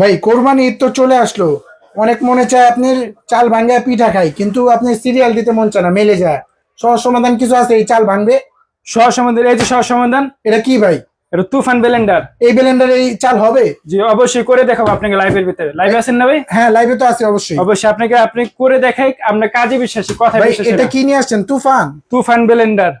ভাই কোরবানি ঈদ তো চলে আসলো। অনেক মনে চায় আপনার চাল ভাঙ্গা পিঠা খাই কিন্তু আপনি সিরিয়াল দিতে মন চায় না মেলে যায়। সহজ সমাধান কিছু আছে এই চাল ভাঙবে? সহ সমাধান এই যে সহ সমাধান এটা কি ভাই? এটা তুফান ব্লেন্ডার। এই ব্লেন্ডার এই চাল হবে? জি অবশ্যই করে দেখাবো আপনাকে লাইভের ভিতরে। লাইভ আছেন না ভাই? হ্যাঁ লাইভে তো আছে অবশ্যই। অবশ্যই আপনাকে আপনি করে দেখাই আপনার কাজে বিশ্বাসী কথা ভাই বিশ্বাসী এটা কি নিয়ে আসছেন? Toofan? Toofan blender.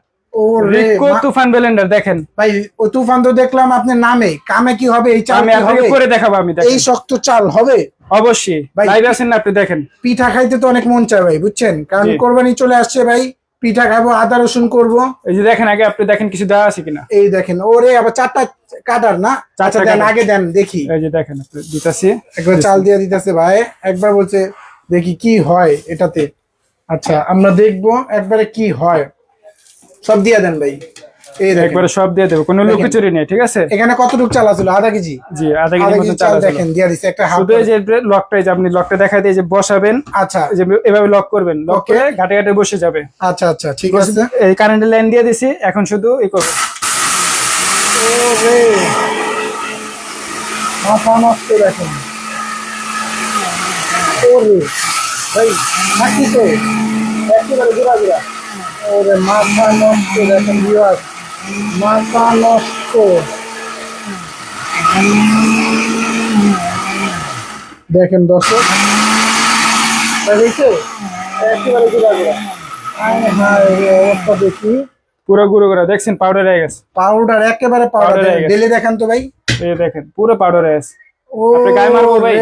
Rico Toofan blender দেখেন। ভাই ও তুফান তো দেখলাম আপনার নামে। কামে কি হবে? এই চাল আমি আপনাকে হবে? করে দেখাবো আমি এই শক্ত চাল হবে? অবশ্যই। ভাই- আছেন না আপনি দেখেন। পিঠা খাইতে তো অনেক মন চায় ভাই বুঝছেন? কারণ। কোরবানি চলে আসছে ভাই পিঠা খাব আদা রসুন করব। এই যে দেখেন আগে আপনি দেখেন কিছু দেওয়া আছে কিনা? এই দেখেন ওরে আবার চারটা কাটার না? চারটা আচ্ছা দেন আগে দেন দেখি। এই যে দেখেন আপনি একবার চাল দিয়ে দিতেছে ভাই একবার বলছে দেখি কি হয় এটাতে। আচ্ছা আমরা দেখব একবারে কি হয়। সব দিয়ে দেন ভাই। এই একবারে সব দিয়ে দেবো কোনো লুকোচুরি নেই ঠিক আছে? এখানে কতটুকু চাল আছিল আধা কেজি? জি আধা আধা কেজি কেজি মতো চাল চাল দেখেন দিয়ে দিছে একটা হাফ শুধু যে লকটা যে আপনি লকটা দেখা দিয়ে যে বসাবেন আচ্ছা। যে এভাবে লক করবেন লক করে ঘাটে ঘাটে বসে যাবে। আচ্ছা আচ্ছা ঠিক আছে। এই কারেন্টের লাইন দিয়ে দিছি এখন শুধু এই করবে ওরে। মাথা নষ্ট দেখেন। ওরে। ভাই নাকি তো? একেবারে ওরে মাথা নষ্ট দেখেন বিরাট মাথা নষ্ট। দেখেন দর্শক একেবারে ঘুরা ঘুরা। হায় অবস্থা দেখি। পুরো গুঁড়ো করে দেখছেন পাউডার হয়ে গেছে। পাউডার একেবারে পাউডার। ডেলি দেখান তো ভাই। দেখেন পুরো পাউডার হয়ে গেছে। আপনি গায়ে মারবো ভাই?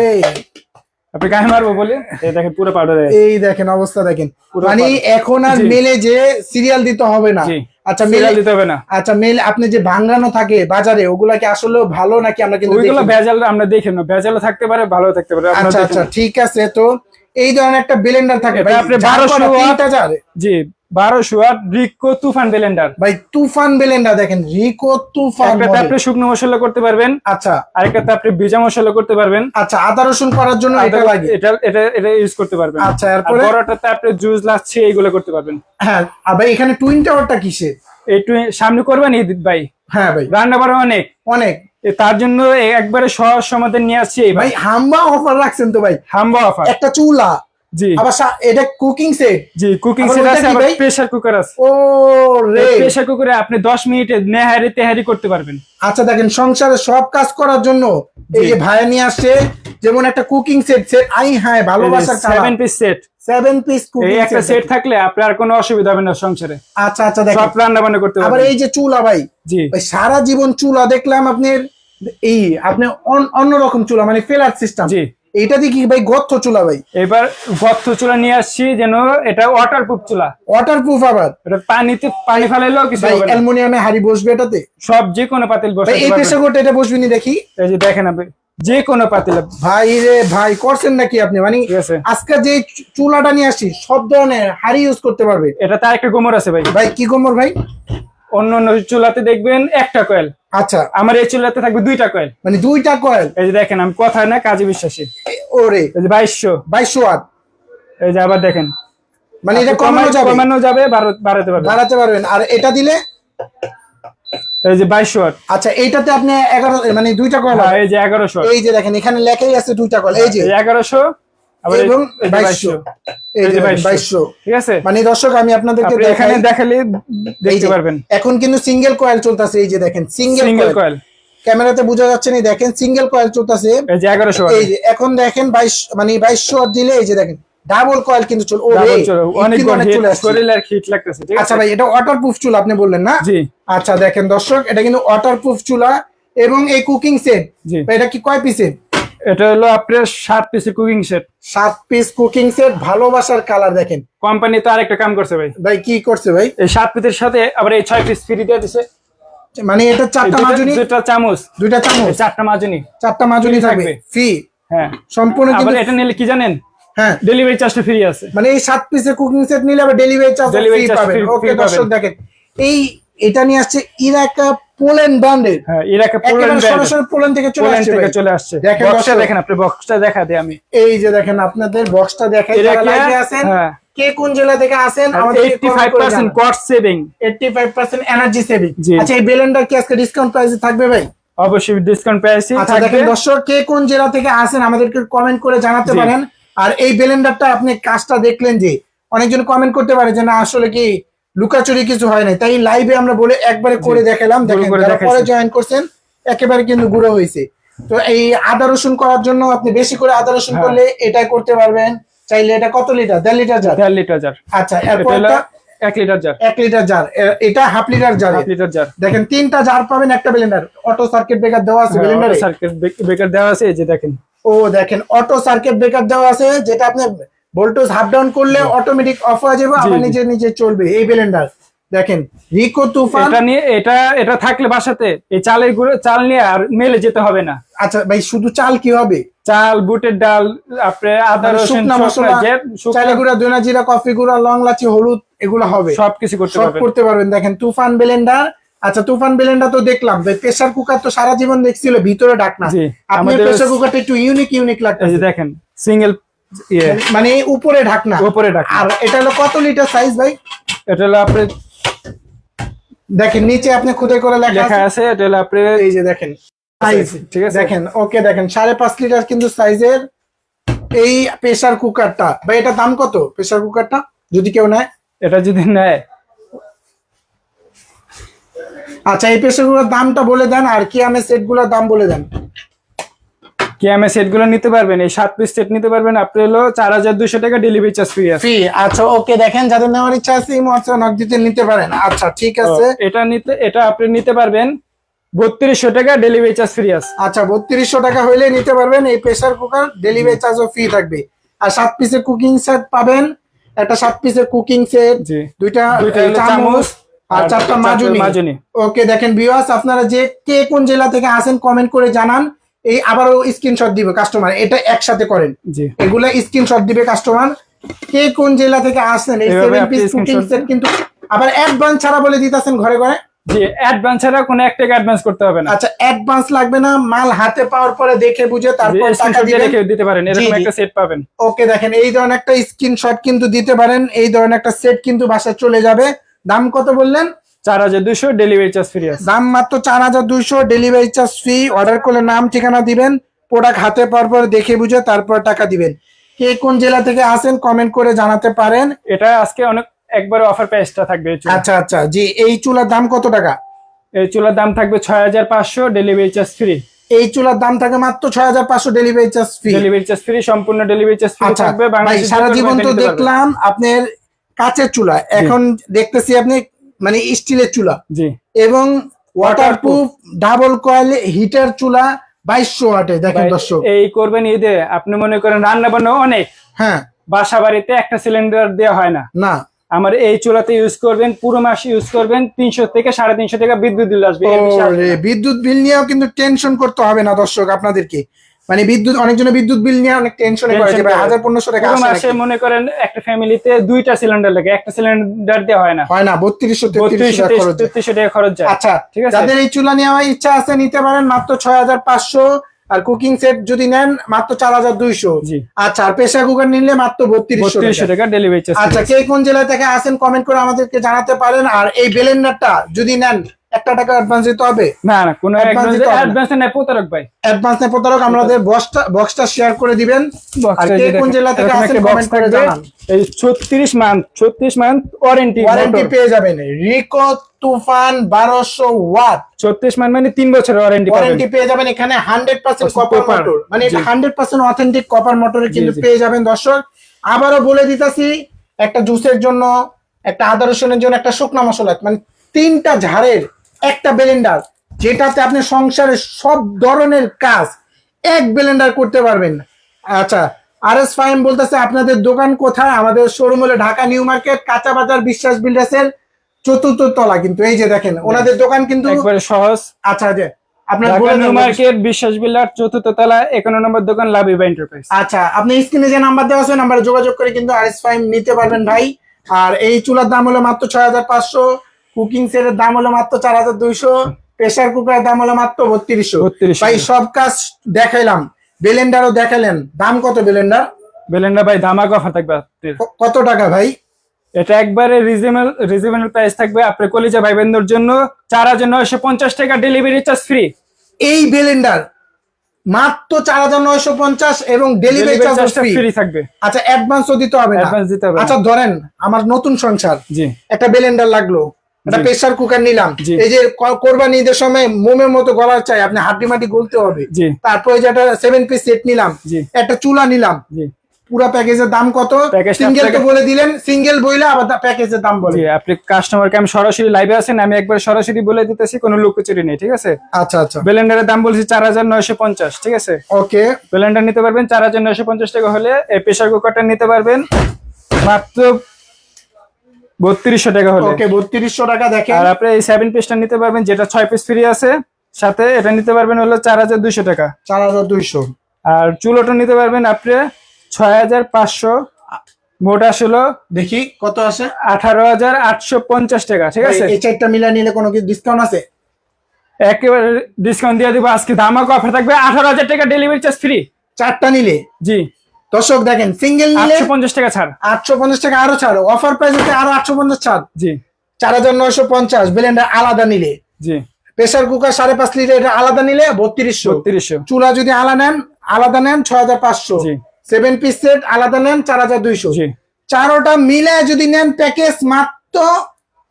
আপনি গায়ে মারবো বলে? এই দেখেন পুরো পাউডার এই দেখেন অবস্থা দেখেন। মানে এখন আর মেলে যে সিরিয়াল দিতে হবে না। আচ্ছা মেলে দিতে হবে না। আচ্ছা মেল আপনি যে ভাঙ্গানো থাকে বাজারে ওগুলা কি আসলে ভালো নাকি আমরা কিন্তু ওইগুলো? ভেজাল আমরা দেখি না। ভেজালও থাকতে পারে ভালো থাকতে পারে আচ্ছা আচ্ছা ঠিক আছে তো এই ধরনের একটা ব্লেন্ডার থাকে ভাই আপনি 1200 কটা? ওয়াট- তিনটা জার? জি। বারোশো আর রিকো তুফান ব্লেন্ডার। ভাই তুফান ব্লেন্ডার দেখেন রিকো তুফান একটাতে আপনি শুকনো মশলা করতে পারবেন আচ্ছা। আরেকটাতে আপনি ভিজা মশলা করতে পারবেন। আচ্ছা আদা রসুন করার জন্য এটা লাগে। এটা এটা এটা ইউজ করতে পারবেন। আচ্ছা এরপরে? বড়টাতে আপনি জুস লাচ্ছি এইগুলো করতে পারবেন। হ্যাঁ আর ভাই এখানে টুইন টাওয়ারটা কিসে একটু সামনে করবেন ঈদ ভাই? হ্যাঁ ভাই। রান্না বাড়া অনেক। অনেক। তার জন্য একবারে সহজ সমাধান নিয়ে আসছি ভাই। হাম্বা অফার রাখছেন তো ভাই। হাম্বা অফার একটা চুলা। জি। আবার এটা কুকিং সেট জি কুকিং সেট আছে আবার প্রেসার কুকার আছে। ও রে। প্রেসার কুকারে আপনি 10 মিনিটে নেহারি তেহারি করতে পারবেন। আচ্ছা দেখেন সংসারে সব কাজ করার জন্য এই যে ভাইয়া নিয়ে আসছে যেমন একটা কুকিং সেট সেট আই হ্যাঁ ভালোবাসার seven piece set seven piece এই কুকিং একটা সেট থাকলে আপনার কোনো অসুবিধা হবে না সংসারে। আচ্ছা আচ্ছা দেখেন। সব রান্না বান্না করতে আবার পারবেন। এই যে চুলা ভাই জি। ভাই সারা জীবন চুলা দেখলাম আপনার এই আপনি অন্যরকম চুলা মানে ফেলার সিস্টেম জি। এইটা দিয়ে কি ভাই গর্ত চুলা ভাই। এবার গর্ত চুলা নিয়ে আসছি যেন এটা ওয়াটার প্রুফ চুলা। ওয়াটার প্রুফ আবার। এটা পানিতে পানি ফেলাইলেও কিছু হবে না। অ্যালুমিনিয়ামে হাড়ি বসবে এটাতে? সব যে কোনো পাতিল বসাতে এই পেশা করতে এটা বসবিনি দেখি। এই যে দেখেন আপনি যে কোনো পাতিল। ভাই রে ভাই করছেন নাকি আপনি? মানে আজকে যে চুলাটা নিয়ে আসছি সব ধরনের হাড়ি ইউজ করতে পারবে। এটা তার একটা গোমর আছে ভাই। ভাই কি গোমর ভাই? অন্য অন্য চুলাতে দেখবেন একটা কয়েল আচ্ছা। আমার এই চুলাতে থাকবে দুইটা কয়েল মানে দুইটা কয়েল এই যে দেখেন আমি কথা না কাজে বিশ্বাসী। ওরে। এই যে বাইশশো। বাইশশো ওয়াট? এই যে আবার দেখেন। মানে এটা কমানো কমানো- যাবে? কমানো যাবে বাড়াতে পারবেন। বাড়াতে পারবেন। আর এটা দিলে? এই যে বাইশশো ওয়াট। আচ্ছা এইটাতে আপনি এগারো মানে দুইটা কয়েল হ্যাঁ, এই যে এগারোশো এই যে দেখেন এখানে লেখাই আছে দুইটা কয়েল এই যে। এই এগারোশো আবার এই- এবং বাইশশো বাইশশো ঠিক আছে? মানে দর্শক আমি আপনাদেরকে আপনি এখানে দেখালে দেখতে পারবেন। এখন কিন্তু সিঙ্গেল কয়েল চলতেছে এই যে দেখেন সিঙ্গেল কয়েল ক্যামেরাতে বোঝা যাচ্ছে না দেখেন সিঙ্গেল কয়েল চলতেছে। এই যে এগারোশো এই যে এখন দেখেন বাইশ মানে বাইশশো দিলে এই যে দেখেন ডাবল কয়েল কিন্তু চল অনেক চলে লাগতেছে ঠিক আচ্ছা ভাই এটা ওয়াটার প্রুফ চুলা আপনি বললেন না? জি। আচ্ছা দেখেন দর্শক এটা কিন্তু ওয়াটার প্রুফ চুলা এবং এই কুকিং সেট এটা কি কয় পিসের এটা হলো আপনার সাত পিসের কুকিং সেট সাত পিস কুকিং সেট ভালোবাসার কালার দেখেন। কোম্পানি তো আরেকটা কাম করছে ভাই। ভাই কি করছে ভাই? এই সাত পিসের সাথে আবার এই ছয় পিস ফ্রি দিয়ে দিছে। মানে এটা চারটা দুটো- মাজুনি? দুটো চামচ। দুইটা চামচ? চারটা মাজুনি। চারটা মাজুনি থাকবে। ফ্রি হ্যাঁ। সম্পূর্ণ কিন্তু এটা নিলে কি জানেন? হ্যাঁ। ডেলিভারি চার্জটা ফ্রি আছে। মানে এই সাত পিসের কুকিং সেট নিলে আবার ডেলিভারি চার্জ ফ্রি পাবেন। ওকে দর্শক দেখেন। এই এটা নিয়ে আসছে ইরাকা পোল্যান্ড ব্র্যান্ডের হ্যাঁ একেবারে পোল্যান্ড সরাসরি পোল্যান্ড থেকে চলে আসছে থেকে। চলে আসছে। দেখেন বক্সটা। দেখেন আপনি বক্সটা দেখা দিই আমি। এই যে দেখেন আপনাদের বক্সটা দেখাই এরা যারা লাইভে আছেন হ্যাঁ। কে কোন জেলা থেকে আসেন আমাদের eighty five percent cost saving 85% energy saving আচ্ছা এই ব্লেন্ডার কি আজকে ডিসকাউন্ট প্রাইসে থাকবে ভাই? অবশ্যই ডিসকাউন্ট পেয়েছি আচ্ছা দেখেন দর্শক কে কোন জেলা থেকে আসেন আমাদেরকে কমেন্ট করে জানাতে পারেন। আর এই ব্লেন্ডারটা আপনি কাজটা দেখলেন যে অনেকজন কমেন্ট করতে পারে যে না আসলে কি লুকাচুরি কিছু হয় নাই। তাই লাইভে আমরা বলে একবারে করে দেখালাম। দেখেন যারা পরে জয়েন করছেন একেবারে কিন্তু গুঁড়ো হয়েছে তো এই আদা রসুন করার জন্য আপনি বেশি করে আদা রসুন হ্যাঁ। করলে এটাই করতে পারবেন। চাইলে এটা কত লিটার দেড় লিটার জার দেড় লিটার জার আচ্ছা এটা এরপর হলো এক লিটার জার এক লিটার জার এটা half litre jar half litre jar দেখেন তিনটা জার পাবেন একটা ব্লেন্ডার অটো সার্কিট ব্রেকার দেওয়া আছে ব্লেন্ডারে সার্কিট ব্রেকার দেওয়া আছে এই যে দেখেন। ও দেখেন অটো সার্কিট ব্রেকার দেওয়া আছে যেটা আপনি ভোল্টেজ হাফ ডাউন করলে অটোমেটিক অফ হয়ে যাবে আবার। নিজে নিজে চলবে। এই ব্লেন্ডার দেখেন রিকো তুফান এটা নিয়ে এটা এটা থাকলে বাসাতে এই চালের গুঁড়ো চাল নিয়ে আর মেলে যেতে হবে না। আচ্ছা ভাই শুধু চাল কি হবে? চাল বুটের ডাল আপনার আদা মানে রসুন মশলা, যে গুঁড়া দইনা জিরা কফি গুঁড়া লং লাচি হলুদ এগুলো হবে। সবকিছু করতে সব পারবেন। করতে পারবেন। দেখেন তুফান ব্লেন্ডার আচ্ছা তুফান ব্লেন্ডার তো দেখলাম প্রেসার কুকার তো সারা জীবন দেখছিল ভিতরে ডাকনা জি, আপনার প্রেসার কুকারটা একটু ইউনিক ইউনিক লাগতেছে। দেখেন সিঙ্গেল মানে উপরে ঢাকনা। উপরে ডাক আর এটা হলো কত লিটার সাইজ ভাই? এটা হলো আপনি দেখেন নিচে আপনি খুদে করে লেখা আছে। এটা হলো আপনি এই যে দেখেন। সাইজ ঠিক আছে? দেখেন ওকে দেখেন সাড়ে পাঁচ লিটার কিন্তু সাইজের এই প্রেসার কুকারটা বা এটা দাম কত প্রেসার কুকারটা যদি কেউ নেয়। এটা যদি নেয়। আচ্ছা এই প্রেসার কুকার দামটা বলে দেন আর কি আমি সেটগুলোর দাম বলে দেন। কি আমি সেটগুলো নিতে পারবেন? এই সাত পিস সেট নিতে পারবেন। আপনি হলো চার হাজার দুশো টাকা ডেলিভারি চার্জ ফ্রি আছে। ফ্রি আচ্ছা ওকে দেখেন যাদের নেওয়ার ইচ্ছা আছে এই মুহূর্তে নক দিতে নিতে পারেন। আচ্ছা ঠিক আছে। এটা নিতে এটা আপনি নিতে পারবেন। বত্রিশশো টাকা ডেলিভারি চার্জ ফ্রি আছে। আচ্ছা বত্রিশশো টাকা হইলে নিতে পারবেন। এই প্রেসার কুকার ডেলিভারি চার্জও ফ্রি থাকবে। আর সাত পিসের কুকিং সেট পাবেন। একটা সাত পিসের কুকিং সেট দুইটা চামচ আর চারটা মাজুনি। মাজুনি। ওকে দেখেন ভিউয়ার্স আপনারা যে কে কোন জেলা থেকে আসেন কমেন্ট করে জানান। এই আবারও স্ক্রিনশট দিবে কাস্টমার এটা একসাথে করেন। জি। এগুলা স্ক্রিনশট দিবে কাস্টমার কে কোন জেলা থেকে আসেন এই সেভেন পিস কুকিং সেট কিন্তু আবার অ্যাডভান্স ছাড়া বলে দিতেছেন ঘরে ঘরে? জি অ্যাডভান্স ছাড়া কোনো এক টাকা অ্যাডভান্স করতে হবে না। আচ্ছা অ্যাডভান্স লাগবে না মাল হাতে পাওয়ার পরে দেখে বুঝে তারপর টাকা দিয়ে রেখে দিতে পারেন এরকম একটা সেট পাবেন। ওকে দেখেন এই ধরনের একটা স্ক্রিনশট কিন্তু দিতে পারেন এই ধরনের একটা সেট কিন্তু বাসায় চলে যাবে। দাম কত বললেন? চার হাজার দুশো ডেলিভারি চার্জ ফ্রি আছে। দাম মাত্র চার হাজার দুইশো ডেলিভারি চার্জ ফ্রি অর্ডার করলে নাম ঠিকানা দিবেন প্রোডাক্ট হাতে পাওয়ার পর দেখে বুঝে তারপর টাকা দিবেন। কে কোন জেলা থেকে আসেন কমেন্ট করে জানাতে পারেন। এটা আজকে অনেক একবারে অফার প্রাইসটা থাকবে আচ্ছা আচ্ছা জি এই চুলার দাম কত টাকা? এই চুলার দাম থাকবে ছয় হাজার পাঁচশো ডেলিভারি চার্জ ফ্রি এই চুলার দাম থাকে মাত্র ছয় হাজার পাঁচশো delivery charge free delivery charge free সম্পূর্ণ ডেলিভারি চার্জ ফ্রি থাকবে। ভাই বাংলাদেশের সারা জীবন তো। দেখলাম আপনার কাঁচের চুলা। এখন দেখতেছি আপনি মানে স্টিলের চুলা। জি। এবং ওয়াটারপ্রুফ ডাবল কয়েল হিটার চুলা বাইশশো ওয়াটে দেখেন দর্শক। এই করবেন ঈদে আপনি মনে করেন রান্না বান্না অনেক। হ্যাঁ। বাসা বাড়িতে একটা সিলিন্ডার দেওয়া হয় না। না। আমার এই চুলাতে ইউজ করবেন পুরো মাস ইউজ করবেন তিনশো থেকে সাড়ে তিনশো টাকা বিদ্যুৎ বিল আসবে। বিদ্যুৎ বিল নিয়েও কিন্তু টেনশন করতে হবে না দর্শক আপনাদেরকে। মানে বিদ্যুৎ অনেকজনের বিদ্যুৎ বিল নিয়ে অনেক টেনশনে করে যে ভাই করে। হাজার পনেরোশো টাকা আসে মাসে মনে করেন একটা ফ্যামিলিতে দুইটা সিলিন্ডার লাগে একটা সিলিন্ডার দেওয়া হয় না। হয় না বত্রিশশো তেত্রিশশো বত্রিশশো টাকা খরচ যায়। তেত্রিশশো টাকা খরচ যায়। আচ্ছা ঠিক আছে? যাদের এই চুলা নেওয়ার ইচ্ছা আছে নিতে পারেন মাত্র ছয় হাজার পাঁচশো আর কুকিং সেট যদি নেন মাত্র চার হাজার দুইশো। জি। আচ্ছা আর প্রেসার কুকার নিলে মাত্র বত্রিশশো বত্রিশশো টাকা ডেলিভারি চার্জ আচ্ছা কে কোন জেলা থেকে আসেন কমেন্ট করে আমাদেরকে জানাতে পারেন। আর এই বেলেন্ডারটা যদি নেন একটা টাকা অ্যাডভান্স দিতে হবে? না না কোনো। অ্যাডভান্স নেই প্রতারক ভাই। অ্যাডভান্স প্রতারক আমাদের বক্সটা বক্সটা শেয়ার করে দিবেন। আর কে কোন জেলা থেকে আসেন কমেন্ট করে জানান। এই ছত্রিশ মান্থ ছত্রিশ মান্থ ওয়ারেন্টি ওয়ারেন্টি পেয়ে যাবেন। রিকো তুফান ওয়াট। মান্থ মানে তিন বছর ওয়ারেন্টি পাবেন। ওয়ারেন্টি পেয়ে যাবেন এখানে hundred percent copper Copper, motor মানে এটা অথেন্টিক কপার মোটরে কিন্তু পেয়ে যাবেন দর্শক। আবারও বলে দিতেছি একটা জুসের জন্য একটা আদা রসুনের জন্য একটা শুকনা মশলা। মানে তিনটা ঝাড়ের একটা ব্লেন্ডার যেটাতে আপনি সংসারের সব ধরনের কাজ এক ব্লেন্ডার করতে পারবেন। আচ্ছা আর এস ফাইম বলতেছে আপনাদের দোকান কোথায়? আমাদের শোরুম হলো ঢাকা নিউ মার্কেট কাঁচা বাজার বিশ্বাস বিল্ডার্সের চতুর্থ তলা। কিন্তু এই যে দেখেন ওনাদের দোকান কিন্তু একবারে সহজ। আচ্ছা যে আপনার নিউ মার্কেট বিশ্বাস বিল্ডার চতুর্থ তলা একান্ন নম্বর দোকান লাভিবা এন্টারপ্রাইজ আচ্ছা আপনি স্ক্রিনে যে নাম্বার দেওয়া আছে নাম্বারে যোগাযোগ করে কিন্তু আরএস ফাইম নিতে পারবেন ভাই। আর এই চুলার দাম হলো মাত্র ছয় হাজার পাঁচশো। কুকিং সেটের দাম হলো মাত্র চার হাজার দুইশো প্রেসার কুকারের দাম হলো মাত্র বত্রিশশো। 3200 ভাই সব কাজ দেখাইলাম। বেলেন্ডারও দেখালেন দাম কত বেলেন্ডার বেলেন্ডা ভাই ধামাক অফার থাকবে কত টাকা ভাই? এটা একবারে রিজনেবল রিজনেবল প্রাইস থাকবে। আপনার কলিজা ভাই বোনদের জন্য চার হাজার নয়শো পঞ্চাশ টাকা ডেলিভারি চার্জ ফ্রি এই বেলেন্ডার মাত্র চার হাজার নয়শো পঞ্চাশ এবং ডেলিভারি চার্জ ফ্রি থাকবে। আচ্ছা অ্যাডভান্সও দিতে হবে না। অ্যাডভান্স দিতে হবে না। আচ্ছা ধরেন আমার নতুন সংসার। জি। একটা বেলেন্ডার লাগল। একটা প্রেসার কুকার নিলাম। এই যে কোরবানি ঈদের সময় মোমের মতো গলার চাই আপনি হাড্ডি মাটি গলতে হবে। তারপরে যে একটা সেভেন পিস সেট নিলাম একটা চুলা নিলাম। পুরো প্যাকেজের দাম কত? সিঙ্গেল তো বলে দিলেন সিঙ্গেল বইলে আবার প্যাকেজের দাম বলে। আপনি কাস্টমারকে আমি সরাসরি লাইভে আছেন আমি একবার সরাসরি বলে দিতেছি কোনো লুকোচুরি নেই ঠিক আছে? আচ্ছা আচ্ছা। ব্লেন্ডারের দাম বলছি চার হাজার নয়শো পঞ্চাশ ঠিক আছে? ওকে। ব্লেন্ডার নিতে পারবেন চার হাজার নয়শো পঞ্চাশ টাকা হলে এই প্রেসার কুকারটা নিতে পারবেন। মাত্র বত্রিশশো টাকা হলে। ওকে বত্রিশশো টাকা দেখেন। আর আপনি এই সেভেন পিসটা নিতে পারবেন যেটা ছয় পিস ফ্রি আছে সাথে এটা নিতে পারবেন হলো চার হাজার দুইশো টাকা। চার হাজার দুইশো। আর চুলোটা নিতে পারবেন আপনি ছয় হাজার পাঁচশো মোট আসলো দেখি কত আছে আঠারো হাজার আটশো পঞ্চাশ টাকা ঠিক আছে? এই চারটা মিলা নিলে কোনো কি ডিসকাউন্ট আছে? একেবারে ডিসকাউন্ট দিয়ে দিব আজকে ধামাকা অফার থাকবে আঠারো হাজার টাকা ডেলিভারি চার্জ ফ্রি চারটা নিলে? জি। দর্শক দেখেন সিঙ্গেল নিলে আটশো পঞ্চাশ টাকা ছাড়। আটশো পঞ্চাশ টাকা আরও ছাড়। অফার প্রাইস হচ্ছে আরও আটশো পঞ্চাশ ছাড়। জি। চার হাজার নয়শো পঞ্চাশ ব্লেন্ডার আলাদা নিলে। জি। প্রেসার কুকার সাড়ে পাঁচ লিটার এটা আলাদা নিলে বত্রিশশো। বত্রিশশো। চুলা যদি আলাদা নেন আলাদা নেন ছয় হাজার পাঁচশো। জি। সেভেন পিস সেট আলাদা নেন চার হাজার দুইশো। জি। চারোটা মিলে যদি নেন প্যাকেজ মাত্র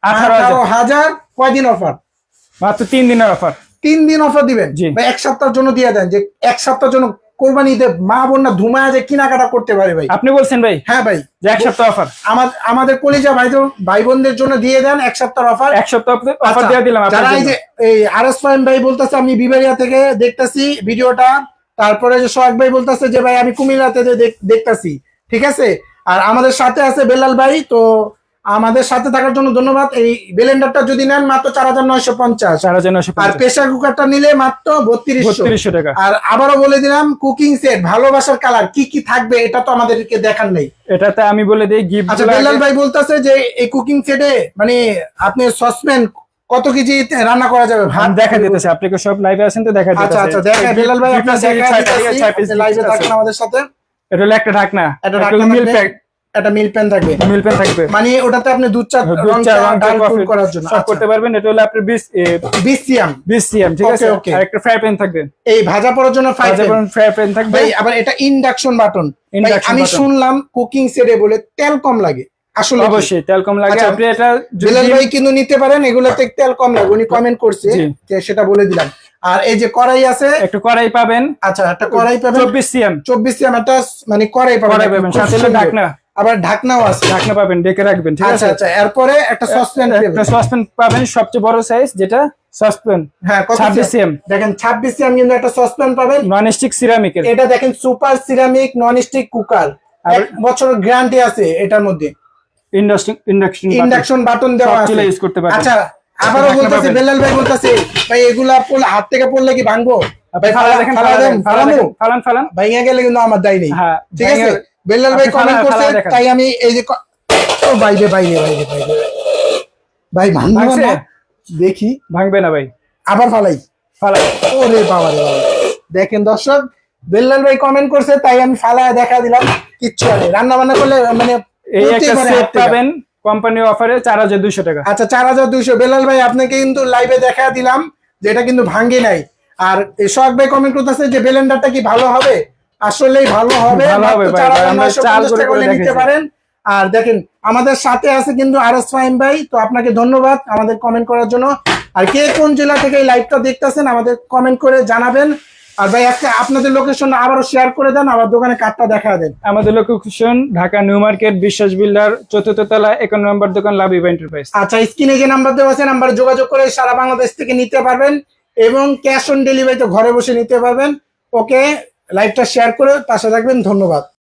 আঠারো আঠারো হাজার। কয়দিন অফার মাত্র তিন দিনের অফার তিন দিন অফার দিবেন। জি। বা এক সপ্তাহের জন্য দিয়ে দেন যে এক সপ্তাহের জন্য কোরবানি ঈদে মা বোনরা ধুমায় যে কেনাকাটা করতে পারে ভাই। আপনি বলছেন ভাই? হ্যাঁ ভাই। এক সপ্তাহ অফার আমার আমাদের কলিজা ভাই ভাই বোনদের জন্য দিয়ে দেন এক সপ্তাহ অফার এক সপ্তাহ অফার আচ্ছা, দিয়ে দিলাম যারা এই যে এই আর এস ভাই বলতেছে আমি বিবারিয়া থেকে দেখতেছি ভিডিওটা। তারপরে যে সোহাগ ভাই বলতেছে যে ভাই আমি কুমিল্লাতে দেখতাছি। ঠিক আছে? আর আমাদের সাথে আছে বেলাল ভাই তো আমাদের সাথে থাকার জন্য ধন্যবাদ। এই বেলেন্ডারটা যদি নেন মাত্র চার হাজার নয়শো পঞ্চাশ। চার হাজার নশো আর প্রেসার কুকারটা নিলে মাত্র বত্রিশশো। টাকা। আর আবারও বলে দিলাম কুকিং সেট ভালোবাসার কালার কি কি থাকবে এটা তো আমাদেরকে দেখার নেই। এটাতে আমি বলে দিই গিফট আচ্ছা বেলাল ভাই বলতেছে যে এই কুকিং সেটে মানে আপনি সসপ্যান কত কেজি রান্না করা যাবে? ভাত দেখা দিতেছে আপনাকে সব লাইভে আছেন তো দেখা দিতেছে। আচ্ছা আচ্ছা দেখা বেলাল ভাই আপনার দেখা লাইভে থাকেন আমাদের সাথে। এটা হলো একটা ঢাকনা একটা একটা মিল প্যাক। একটা মিল প্যান থাকবে। মিল প্যান থাকবে। মানে ওটাতে আপনি দুধ চা দুধ রং চা রং ডাল ফুল করার জন্য। সব করতে পারবেন। এটা হলো আপনার বিশ বিশ সিএম বিশ সিএম ঠিক আছে. আর একটা ফ্রাই প্যান থাকবে। এই ভাজা পড়ার জন্য ফাইভ ফ্রাই প্যান থাকবে ভাই আবার এটা ইন্ডাকশন বাটন আমি শুনলাম কুকিং সেটে বলে তেল কম লাগে। আসলে অবশ্যই তেল কম লাগে। আচ্ছা, আপনি এটা বেলাল ভাই কিন্তু নিতে পারেন এগুলোতে তেল কম লাগে। উনি কমেন্ট করছে যে সেটা বলে দিলাম। আর এই যে কড়াই আছে একটু কড়াই পাবেন। আচ্ছা একটা কড়াই পাবেন। চব্বিশ সিএম চব্বিশ সিএম একটা মানে কড়াই পাবেন। সাথে ঢাকনা। আবার ঢাকনাও আছে। ঢাকনা পাবেন ডেকে রাখবেন ঠিক আচ্ছা আছে? আচ্ছা এরপরে একটা সসপ্যান একটা সসপ্যান পাবেন সবচেয়ে বড় সাইজ যেটা সসপ্যান হ্যাঁ কত 26 সিএম দেখেন ছাব্বিশ সিএম কিন্তু একটা সসপ্যান পাবেন। নন স্টিক সিরামিকের এটা দেখেন super ceramic non stick cooker আর- এক বছরের গ্যারান্টি আছে এটার মধ্যে। ইন্ডাকশন ইন্ডাকশন বাটন দেওয়া আছে। চুলা করতে পারবেন। আচ্ছা আবারও ঢাকনা বলতেছে বেলাল ভাই বলতেছে ভাই এগুলা পড়লে হাত থেকে পড়লে কি ভাঙবো? ভাই ফালান ফালান। গেলে কিন্তু আমার দায় নেই। হ্যাঁ, ঠিক আছে? বেলাল ভাই কমেন্ট করছে তাই আমি এই যে ক- ও বাইরে বাইরে বাইরে বাইরে ভাই ভাঙবো ভাঙছে? না? দেখি। ভাঙবে না ভাই। আবার ফালাই। ফালা ওরে বাবা রে বাবা দেখেন দর্শক বেল্লাল ভাই কমেন্ট করছে তাই আমি ফালায় দেখা দিলাম। কিচ্ছু আর রান্না বান্না করলে মানে এই একটা সেট পাবেন। কোম্পানি অফারে চার হাজার দুইশো টাকা। আচ্ছা চার হাজার দুইশো। বেলাল ভাই আপনাকে কিন্তু লাইভে দেখা দিলাম যে এটা কিন্তু ভাঙ্গে নাই। আর এই সোহাগ ভাই কমেন্ট করতেছে যে বেলেন্ডারটা কি ভালো হবে? আসলেই ভালো হবে নিতে পারেন। আর দেখেন আমাদের সাথে আছে কিন্তু আর এস ফাইম ভাই তো আপনাকে ধন্যবাদ আমাদের কমেন্ট করার জন্য। আর কে কোন জেলা থেকে এই লাইভটা দেখতেছেন আমাদের কমেন্ট করে জানাবেন। আর ভাই আজকে আপনাদের লোকেশন আবারও শেয়ার করে দেন আবার দোকানে কার্ডটা দেখা দেন। আমাদের location Dhaka new market Biswas builder চতুর্থ তলা একান্ন নম্বর দোকান লাভ ইভা এন্টারপ্রাইজ আচ্ছা স্ক্রিনে যে নাম্বার দেওয়া আছে নাম্বারে যোগাযোগ করে সারা বাংলাদেশ থেকে নিতে পারবেন এবং ক্যাশ অন ডেলিভারি তো ঘরে বসে নিতে পারবেন। ওকে লাইভটা শেয়ার করে পাশে থাকবেন ধন্যবাদ।